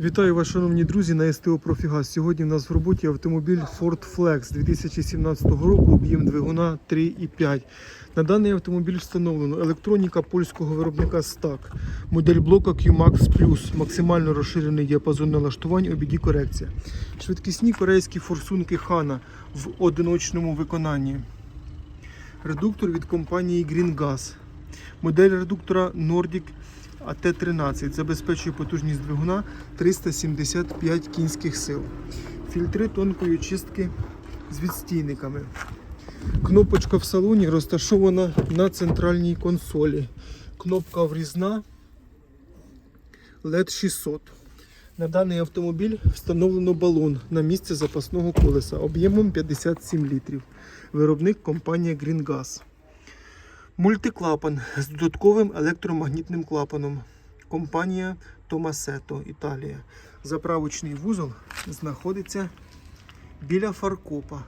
Вітаю вас, шановні друзі, на СТО Профігаз. Сьогодні в нас в роботі автомобіль Ford Flex 2017 року, об'єм двигуна 3,5. На даний автомобіль встановлено електроніка польського виробника STAC, модель блока QMAX Plus, максимально розширений діапазон налаштувань, обіді корекція. Швидкісні корейські форсунки Hana в одиночному виконанні. Редуктор від компанії Green Gas. Модель редуктора Nordic АТ-13 забезпечує потужність двигуна 375 кінських сил. Фільтри тонкої чистки з відстійниками. Кнопочка в салоні розташована на центральній консолі. Кнопка врізна LED 600. На даний автомобіль встановлено балон на місце запасного колеса об'ємом 57 літрів. Виробник компанія Green Gas. Мультиклапан з додатковим електромагнітним клапаном. Компанія Томасето, Італія. Заправочний вузол знаходиться біля фаркопа.